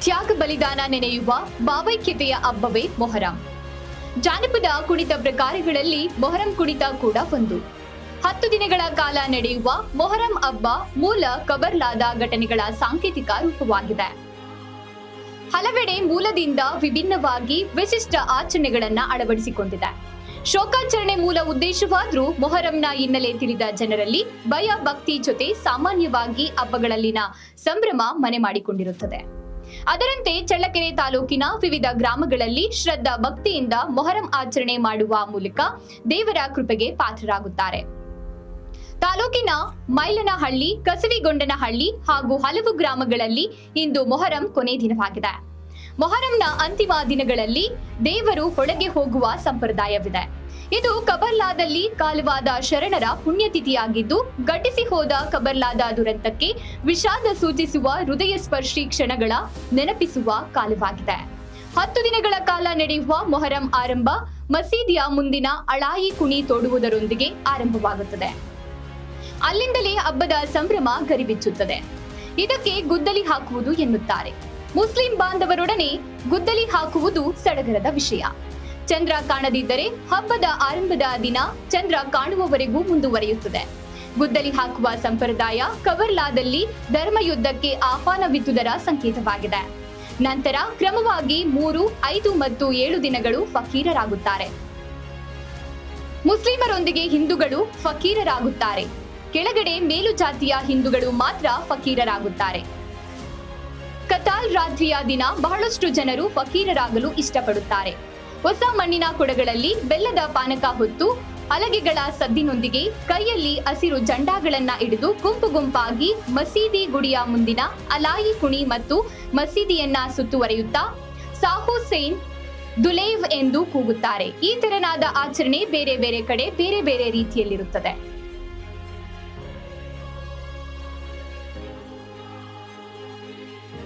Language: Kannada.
ತ್ಯಾಗ ಬಲಿದಾನ ನೆನೆಯುವ ಭಾವೈಕ್ಯತೆಯ ಹಬ್ಬವೇ ಮೊಹರಂ. ಜಾನಪದ ಕುಣಿತ ಪ್ರಕಾರಗಳಲ್ಲಿ ಮೊಹರಂ ಕುಣಿತ ಕೂಡ ಒಂದು. ಹತ್ತು ದಿನಗಳ ಕಾಲ ನಡೆಯುವ ಮೊಹರಂ ಹಬ್ಬ ಮೂಲ ಕಬರ್ಲಾದ ಘಟನೆಗಳ ಸಾಂಕೇತಿಕ ರೂಪವಾಗಿದೆ. ಹಲವೆಡೆ ಮೂಲದಿಂದ ವಿಭಿನ್ನವಾಗಿ ವಿಶಿಷ್ಟ ಆಚರಣೆಗಳನ್ನ ಅಳವಡಿಸಿಕೊಂಡಿದೆ. ಶೋಕಾಚರಣೆ ಮೂಲ ಉದ್ದೇಶವಾದ್ರೂ ಮೊಹರಂನ ಹಿನ್ನೆಲೆ ತಿಳಿದ ಜನರಲ್ಲಿ ಭಯ ಭಕ್ತಿ ಜೊತೆ ಸಾಮಾನ್ಯವಾಗಿ ಹಬ್ಬಗಳಲ್ಲಿನ ಸಂಭ್ರಮ ಮನೆ ಮಾಡಿಕೊಂಡಿರುತ್ತದೆ. ಅದರಂತೆ ಚಳ್ಳಕೆರೆ ತಾಲೂಕಿನ ವಿವಿಧ ಗ್ರಾಮಗಳಲ್ಲಿ ಶ್ರದ್ಧಾ ಭಕ್ತಿಯಿಂದ ಮೊಹರಂ ಆಚರಣೆ ಮಾಡುವ ಮೂಲಕ ದೇವರ ಕೃಪೆಗೆ ಪಾತ್ರರಾಗುತ್ತಾರೆ. ತಾಲೂಕಿನ ಮೈಲನಹಳ್ಳಿ, ಕಸವಿಗೊಂಡನಹಳ್ಳಿ ಹಾಗೂ ಹಲವು ಗ್ರಾಮಗಳಲ್ಲಿ ಇಂದು ಮೊಹರಂ ಕೊನೆ ದಿನವಾಗಿದೆ. ಮೊಹರಂನ ಅಂತಿಮ ದಿನಗಳಲ್ಲಿ ದೇವರು ಹೊಳಗೆ ಹೋಗುವ ಸಂಪ್ರದಾಯವಿದೆ. ಇದು ಕಬರ್ಲಾದಲ್ಲಿ ಕಾಲವಾದ ಶರಣರ ಪುಣ್ಯತಿಥಿಯಾಗಿದ್ದು ಘಟಿಸಿ ಹೋದ ಕಬರ್ಲಾದ ದುರಂತಕ್ಕೆ ವಿಷಾದ ಸೂಚಿಸುವ ಹೃದಯ ಸ್ಪರ್ಶಿ ಕ್ಷಣಗಳ ನೆನಪಿಸುವ ಕಾಲವಾಗಿದೆ. ಹತ್ತು ದಿನಗಳ ಕಾಲ ನಡೆಯುವ ಮೊಹರಂ ಆರಂಭ, ಮಸೀದಿಯ ಮುಂದಿನ ಅಳಾಯಿ ಕುಣಿ ತೋಡುವುದರೊಂದಿಗೆ ಆರಂಭವಾಗುತ್ತದೆ. ಅಲ್ಲಿಂದಲೇ ಹಬ್ಬದ ಸಂಭ್ರಮ ಗರಿಬಿಚ್ಚುತ್ತದೆ. ಇದಕ್ಕೆ ಗುದ್ದಲಿ ಹಾಕುವುದು ಎನ್ನುತ್ತಾರೆ. ಮುಸ್ಲಿಂ ಬಾಂಧವರೊಡನೆ ಗುದ್ದಲಿ ಹಾಕುವುದು ಸಡಗರದ ವಿಷಯ. ಚಂದ್ರ ಕಾಣದಿದ್ದರೆ ಹಬ್ಬದ ಆರಂಭದ ದಿನ ಚಂದ್ರ ಕಾಣುವವರೆಗೂ ಮುಂದುವರಿಯುತ್ತದೆ. ಗುದ್ದಲಿ ಹಾಕುವ ಸಂಪ್ರದಾಯ ಕವರ್ಲಾದಲ್ಲಿ ಧರ್ಮಯುದ್ಧಕ್ಕೆ ಆಹ್ವಾನವಿದ್ದುದರ ಸಂಕೇತವಾಗಿದೆ. ನಂತರ ಕ್ರಮವಾಗಿ ಮೂರು, ಐದು ಮತ್ತು ಏಳು ದಿನಗಳು ಫಕೀರರಾಗುತ್ತಾರೆ. ಮುಸ್ಲಿಮರೊಂದಿಗೆ ಹಿಂದೂಗಳು ಫಕೀರರಾಗುತ್ತಾರೆ. ಕೆಳಗಡೆ ಮೇಲು ಜಾತಿಯ ಹಿಂದೂಗಳು ಮಾತ್ರ ಫಕೀರರಾಗುತ್ತಾರೆ. ಕತಾಲ್ ರಾತ್ರಿಯ ದಿನ ಬಹಳಷ್ಟು ಜನರು ಫಕೀರರಾಗಲು ಇಷ್ಟಪಡುತ್ತಾರೆ. ಹೊಸ ಮಣ್ಣಿನ ಕೊಡಗಳಲ್ಲಿ ಬೆಲ್ಲದ ಪಾನಕ ಹೊತ್ತು, ಹಲಗೆಗಳ ಸದ್ದಿನೊಂದಿಗೆ ಕೈಯಲ್ಲಿ ಹಸಿರು ಜಂಡಾಗಳನ್ನ ಹಿಡಿದು ಗುಂಪು ಗುಂಪಾಗಿ ಮಸೀದಿ ಗುಡಿಯ ಮುಂದಿನ ಅಲಾಯಿ ಕುಣಿ ಮತ್ತು ಮಸೀದಿಯನ್ನ ಸುತ್ತುವರಿಯುತ್ತಾ ಸಾಹುಸೇನ್ ದುಲೇವ್ ಎಂದು ಕೂಗುತ್ತಾರೆ. ಈ ತೆರನಾದ ಆಚರಣೆ ಬೇರೆ ಬೇರೆ ಕಡೆ ಬೇರೆ ಬೇರೆ ರೀತಿಯಲ್ಲಿರುತ್ತದೆ.